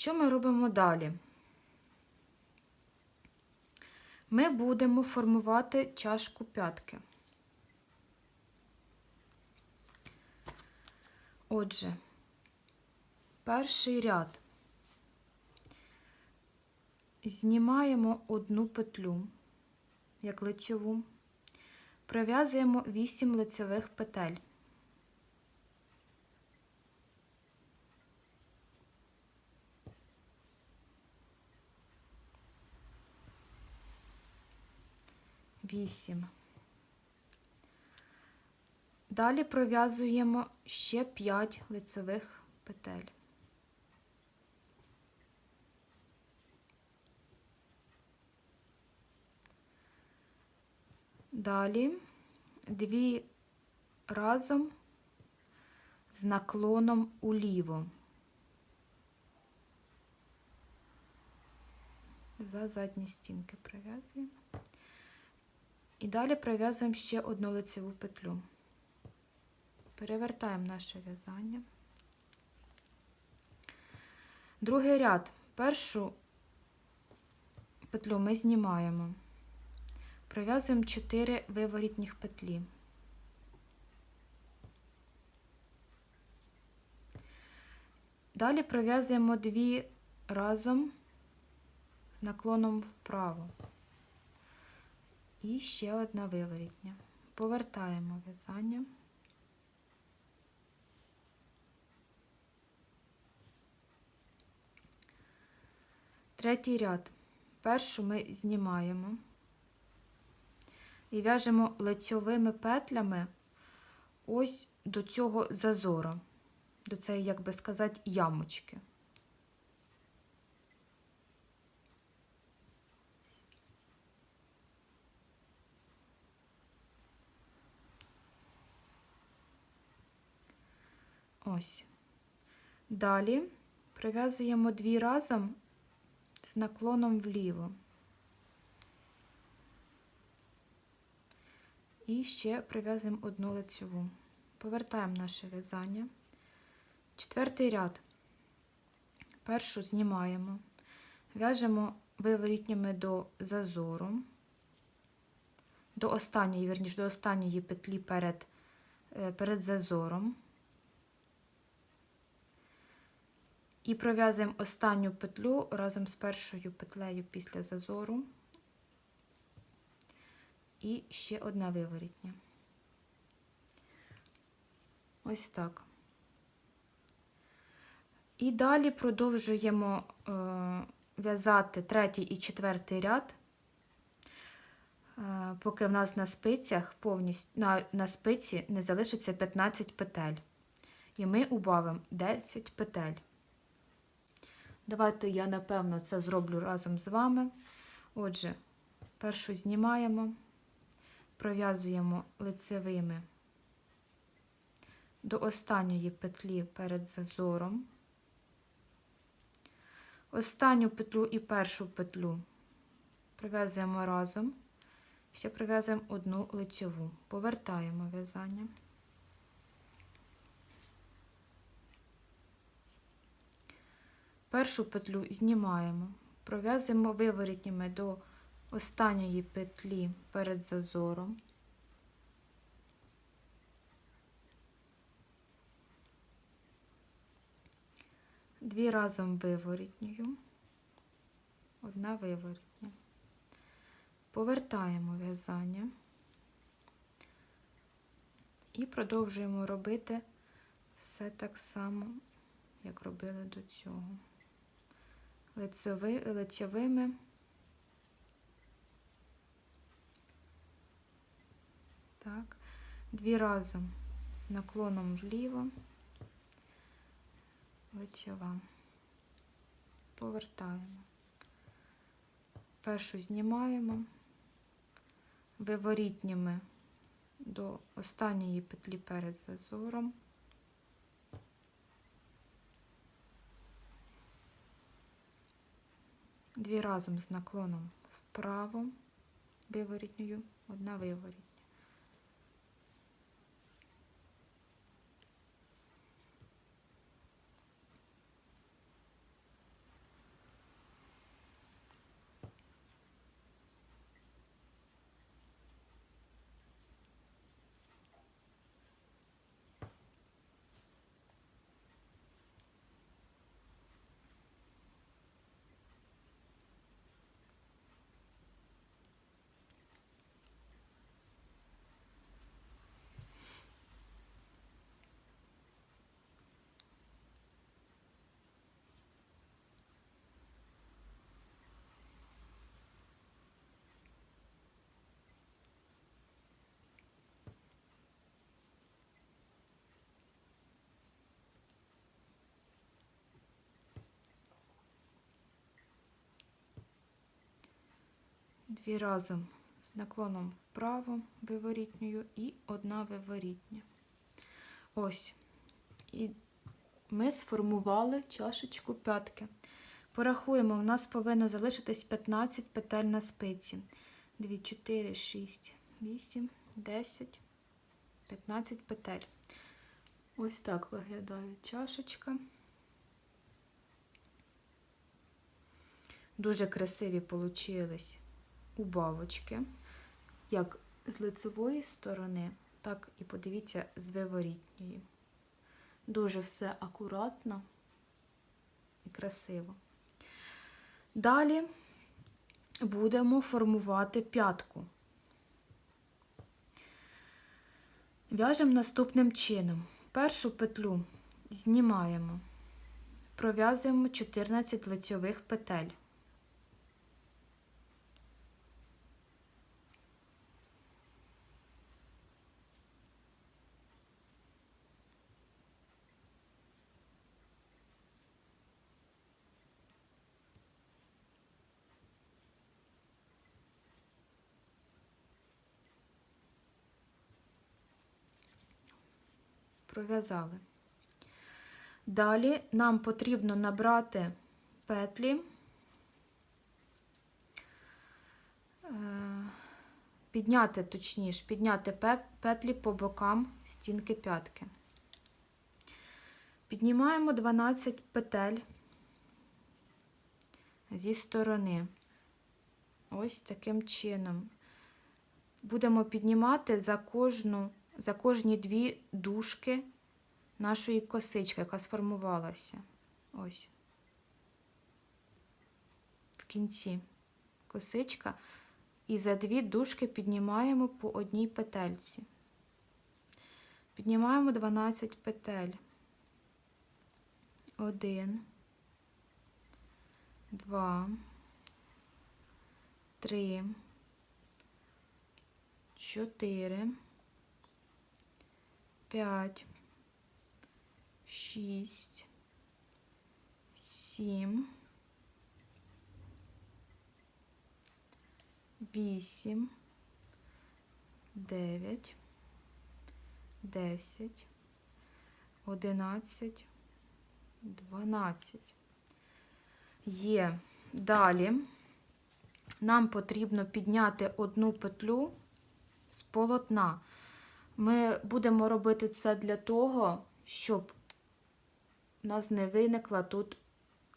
Що ми робимо далі? Ми будемо формувати чашку п'ятки. Отже, перший ряд. Знімаємо одну петлю, як лицьову, пров'язуємо 8 лицевих петель. Вісім. Далі пров'язуємо ще 5 лицевих петель. Далі дві разом з наклоном уліво. За задні стінки пров'язуємо. І далі пров'язуємо ще одну лицеву петлю. Перевертаємо наше в'язання. Другий ряд. Першу петлю ми знімаємо. Пров'язуємо 4 виворітніх петлі. Далі пров'язуємо дві разом з наклоном вправо. І ще одна виворітня. Повертаємо в'язання. Третій ряд. Першу ми знімаємо і в'яжемо лицьовими петлями ось до цього зазору, до цієї, як би сказати, ямочки. Ось. Далі прив'язуємо дві разом з наклоном вліво. І ще прив'язуємо одну лицеву. Повертаємо наше в'язання. Четвертий ряд. Першу знімаємо, в'яжемо виворітнями до зазору, до останньої, верніше, до останньої петлі перед, е, перед зазором. І пров'язуємо останню петлю разом з першою петлею після зазору. І ще одна виворітня. Ось так. І далі продовжуємо е, в'язати третій і четвертий ряд, е, поки в нас на спицях повністю на, на спиці не залишиться 15 петель. І ми убавимо 10 петель. Давайте я, напевно, це зроблю разом з вами. Отже, першу знімаємо, пров'язуємо лицевими до останньої петлі перед зазором. Останню петлю і першу петлю пров'язуємо разом, ще пров'язуємо одну лицеву, повертаємо в'язання. Першу петлю знімаємо, пров'язуємо виворітнями до останньої петлі перед зазором. Дві разом виворітньою, одна виворітня. Повертаємо в'язання і продовжуємо робити все так само, як робили до цього лицевими. Так, дві разом з наклоном вліво, лицева. Повертаємо. Першу знімаємо виворітніми до останньої петлі перед зазором. Дві разом з наклоном вправо, виворітньою, одна виворітня. Дві разом з наклоном вправо виворітньою і одна виворітня. Ось. І ми сформували чашечку п'ятки. Порахуємо, у нас повинно залишитись 15 петель на спиці. 2, 4, 6, 8, 10, 15 петель. Ось так виглядає чашечка. Дуже красиві получились убавочки, як з лицевої сторони, так і подивіться з виворітньої. Дуже все акуратно і красиво. Далі будемо формувати п'ятку. В'яжемо наступним чином. Першу петлю знімаємо, пров'язуємо 14 лицьових петель. Пров'язали. Далі нам потрібно набрати петлі, е, підняти, точніше, підняти петлі по бокам стінки п'ятки. Піднімаємо 12 петель зі сторони. Ось таким чином. Будемо піднімати за кожну за кожні дві дужки нашої косички, яка сформувалася. Ось. В кінці косичка. І за дві дужки піднімаємо по одній петельці. Піднімаємо 12 петель. Один, два, три, чотири. 5, 6, 7, 8, 9, 10, 11, 12. Є. Далі нам потрібно підняти одну петлю з полотна. Ми будемо робити це для того, щоб у нас не виникла тут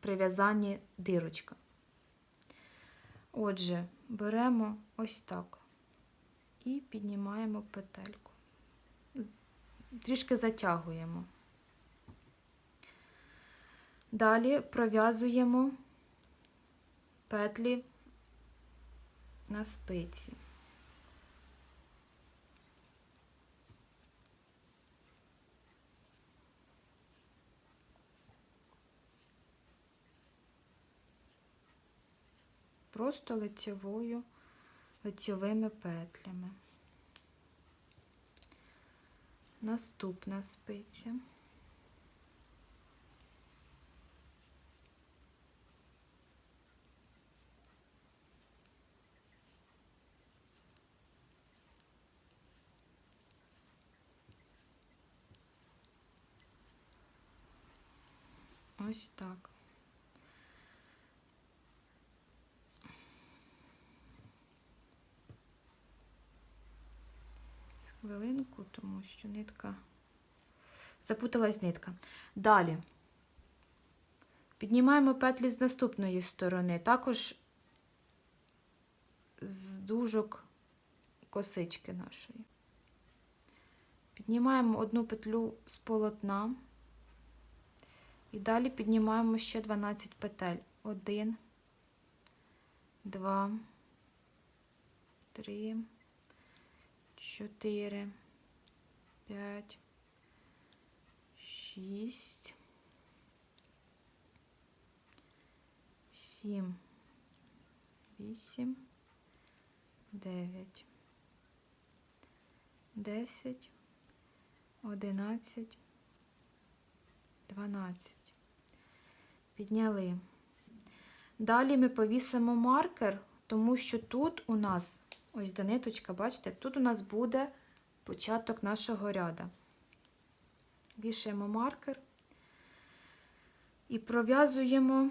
при в'язанні дирочка. Отже, беремо ось так і піднімаємо петельку. Трішки затягуємо. Далі пров'язуємо петлі на спиці. Просто лицьовою, лицьовими петлями. Наступна спиця. Ось так. Хвилинку, тому що нитка запуталась нитка. Далі піднімаємо петлі з наступної сторони, також з дужок косички нашої. Піднімаємо одну петлю з полотна і далі піднімаємо ще 12 петель. Один, два, три чотири, п'ять, шість, сім, вісім, дев'ять, десять, одинадцять, дванадцять. Підняли. Далі ми повісимо маркер тому що тут у нас, ось де ниточка, бачите, тут у нас буде початок нашого ряда. Вішаємо маркер і пров'язуємо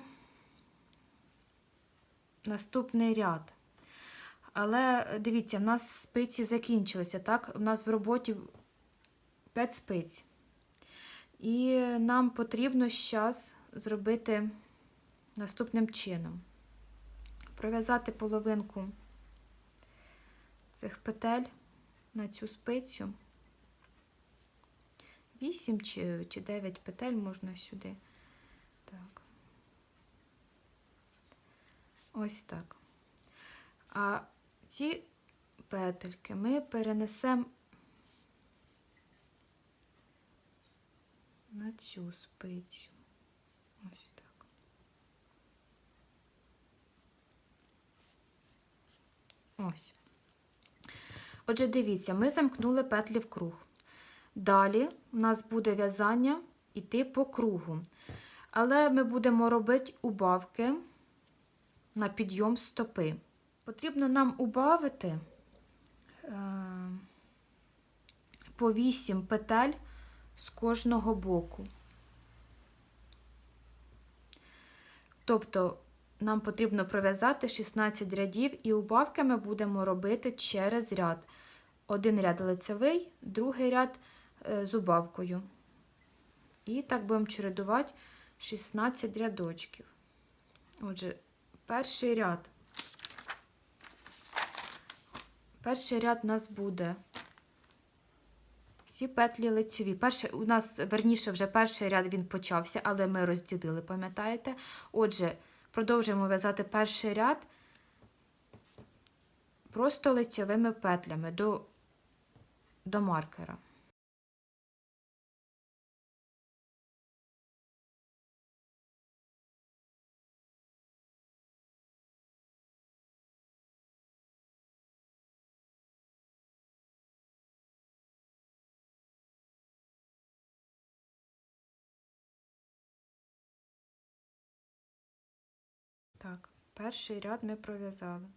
наступний ряд. Але дивіться, в нас спиці закінчилися, так? У нас в роботі 5 спиць. І нам потрібно зараз зробити наступним чином. Пров'язати половинку цих петель на цю спицю. 8 чи, чи 9 петель можна сюди. Так. Ось так. А ці петельки ми перенесемо на цю спицю. Ось так. Ось. Отже, дивіться, ми замкнули петлі в круг. Далі у нас буде в'язання йти по кругу. Але ми будемо робити убавки на підйом стопи. Потрібно нам убавити е, по 8 петель з кожного боку. Тобто нам потрібно пров'язати 16 рядів і убавки ми будемо робити через ряд. Один ряд лицевий, другий ряд е, з убавкою. І так будемо чередувати 16 рядочків. Отже, перший ряд. Перший ряд у нас буде всі петлі лицеві. Перший, у нас, верніше, вже перший ряд він почався, але ми розділили, пам'ятаєте? Отже, продовжуємо в'язати перший ряд просто лицевими петлями до, до маркера. Так, перший ряд ми пров'язали.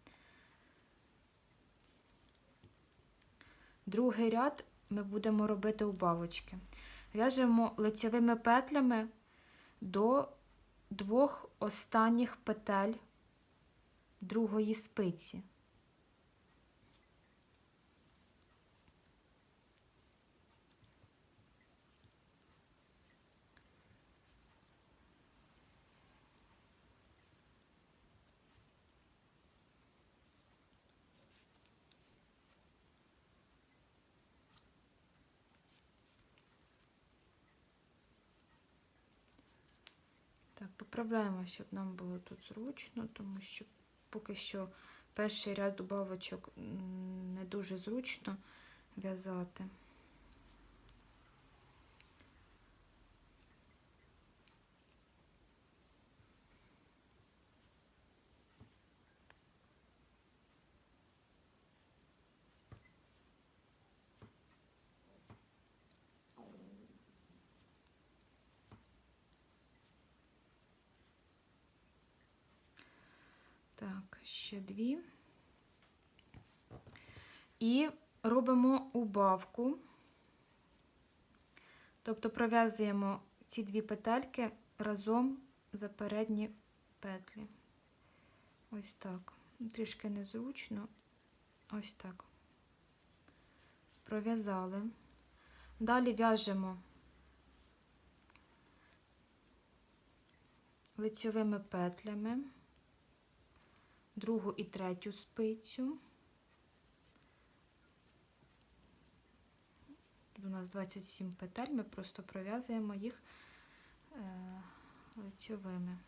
Другий ряд ми будемо робити убавочки. В'яжемо лицевими петлями до двох останніх петель другої спиці. Так, поправляємо, щоб нам було тут зручно, тому що поки що перший ряд добавочок не дуже зручно в'язати. Так, ще дві. І робимо убавку. Тобто пров'язуємо ці дві петельки разом за передні петлі. Ось так. Трішки незручно. Ось так. Пров'язали. Далі в'яжемо лицьовими петлями другу і третю спицю. У нас 27 петель, ми просто пров'язуємо їх е, лицьовими.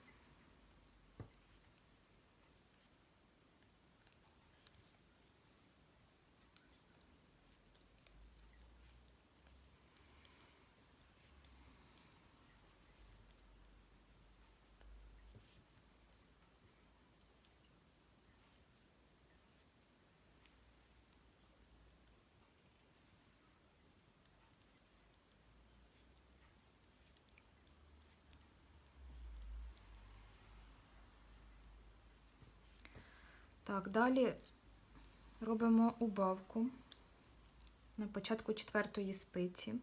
Так, далі робимо убавку на початку четвертої спиці.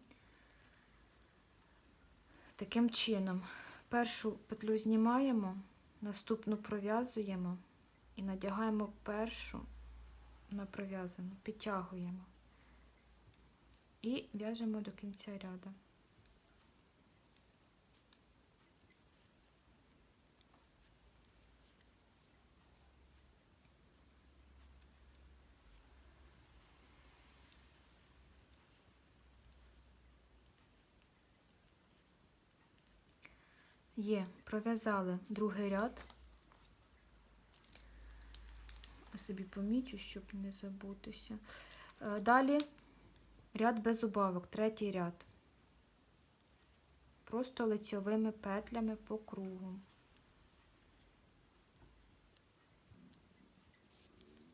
Таким чином, першу петлю знімаємо, наступну пров'язуємо і надягаємо першу на пров'язану, підтягуємо і в'яжемо до кінця ряду. Є, пров'язали другий ряд. Собі помічу, щоб не забутися. Е, Далі ряд без убавок, третій ряд. Просто лицьовими петлями по кругу.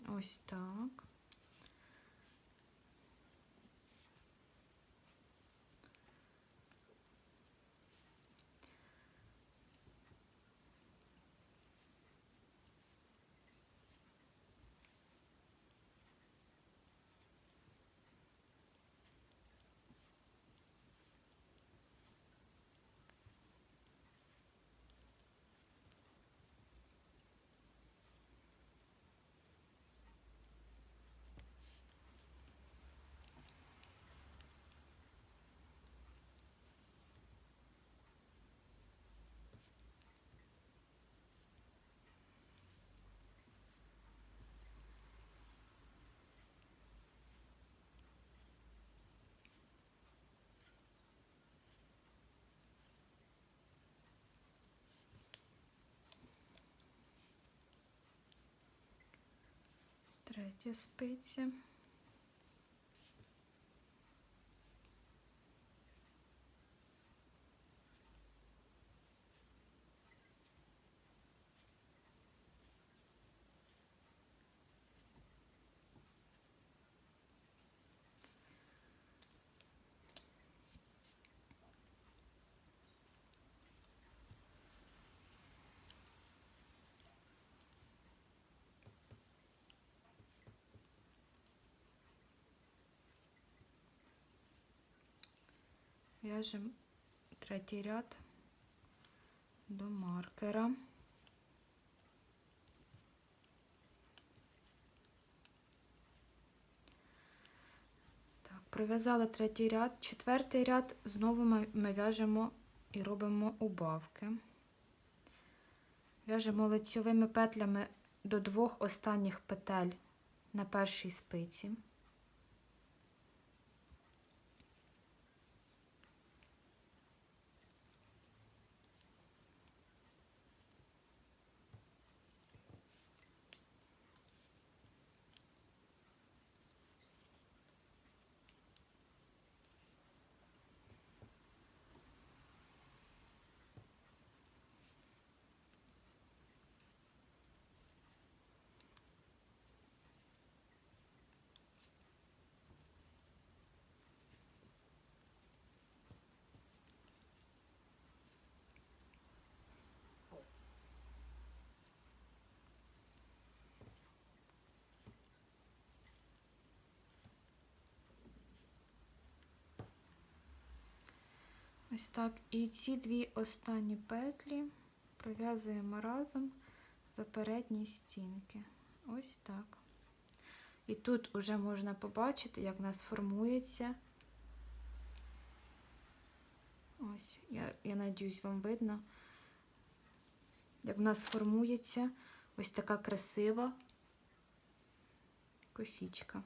Ось так. Третя спиця. В'яжемо третій ряд до маркера. Так, пров'язали третій ряд, четвертий ряд знову ми, в'яжемо і робимо убавки. В'яжемо лицьовими петлями до двох останніх петель на першій спиці. Ось так. І ці дві останні петлі пров'язуємо разом за передні стінки. Ось так. І тут вже можна побачити, як в нас формується. Ось, я, я надіюсь, вам видно, як в нас формується ось така красива косічка.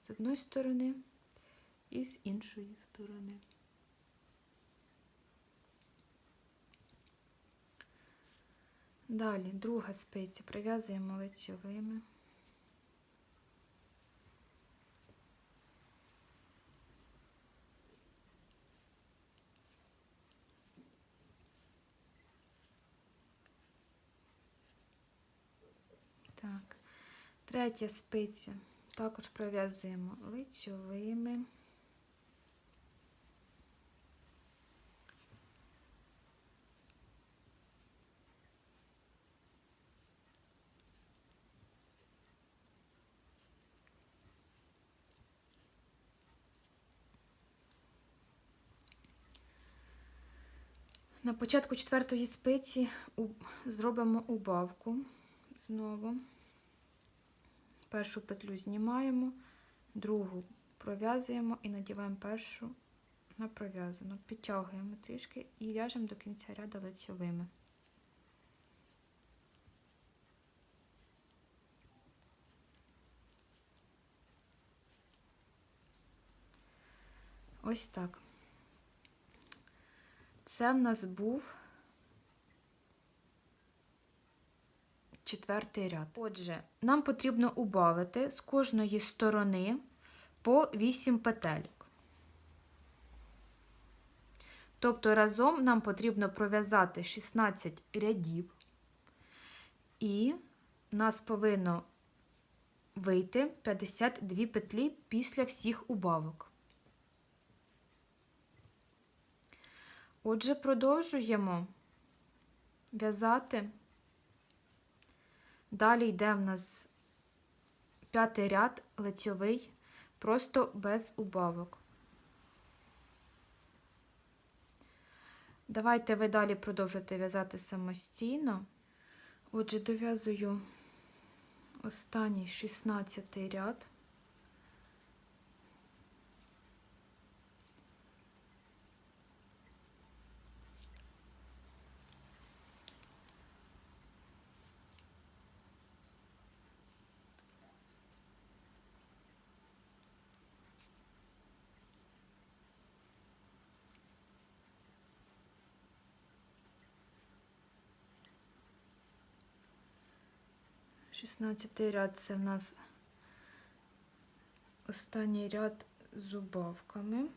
З одної сторони і з іншої сторони. Далі друга спиця прив'язуємо лицьовими. Так, третя спиця також пров'язуємо лицьовими. На початку четвертої спиці зробимо убавку знову. Першу петлю знімаємо, другу пров'язуємо і надіваємо першу на пров'язану. Підтягуємо трішки і в'яжемо до кінця ряду лицьовими. Ось так. Це в нас був четвертий ряд. Отже, нам потрібно убавити з кожної сторони по 8 петельок. Тобто разом нам потрібно пров'язати 16 рядів, і нас повинно вийти 52 петлі після всіх убавок. Отже, продовжуємо в'язати. Далі йде в нас п'ятий ряд лицьовий, просто без убавок. Давайте ви далі продовжуєте в'язати самостійно. Отже, дов'язую останній 16 ряд. Шістнадцятий ряд це в нас останній ряд з убавками.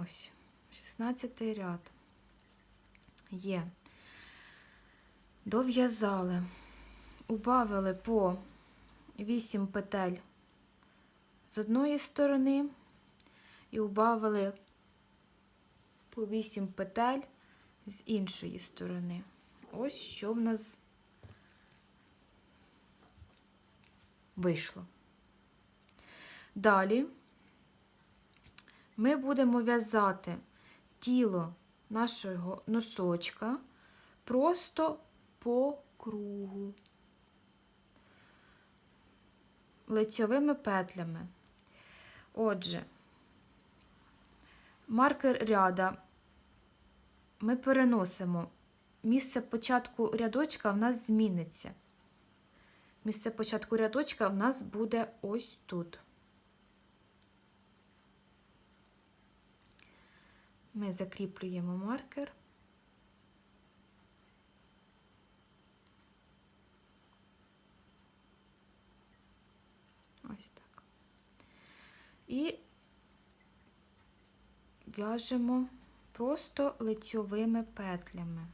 Ось, 16 ряд. Є. Дов'язали, убавили по 8 петель з одної сторони і убавили по 8 петель з іншої сторони. Ось що в нас вийшло. Далі ми будемо в'язати тіло нашого носочка просто по кругу лицьовими петлями. Отже, маркер ряда ми переносимо. Місце початку рядочка в нас зміниться. Місце початку рядочка в нас буде ось тут. Ми закріплюємо маркер. Ось так. І в'яжемо просто лицьовими петлями.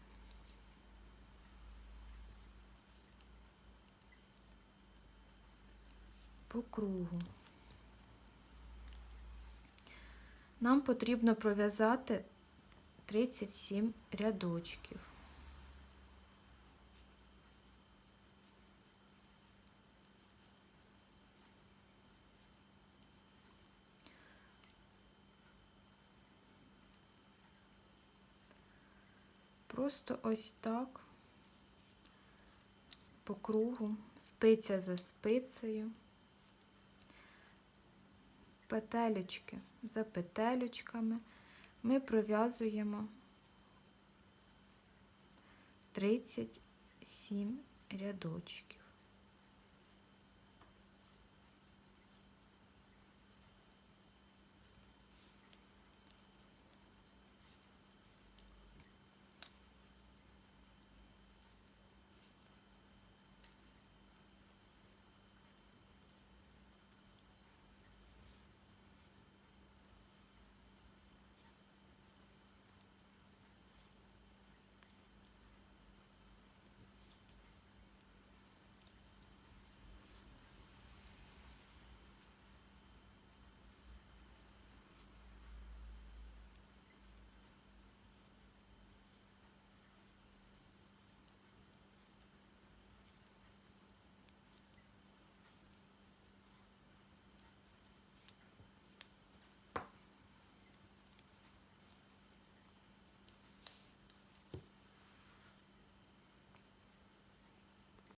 По кругу. Нам потрібно пров'язати 37 рядочків. Просто ось так по кругу, спиця за спицею, петелечки за петелечками ми пров'язуємо 37 рядочків.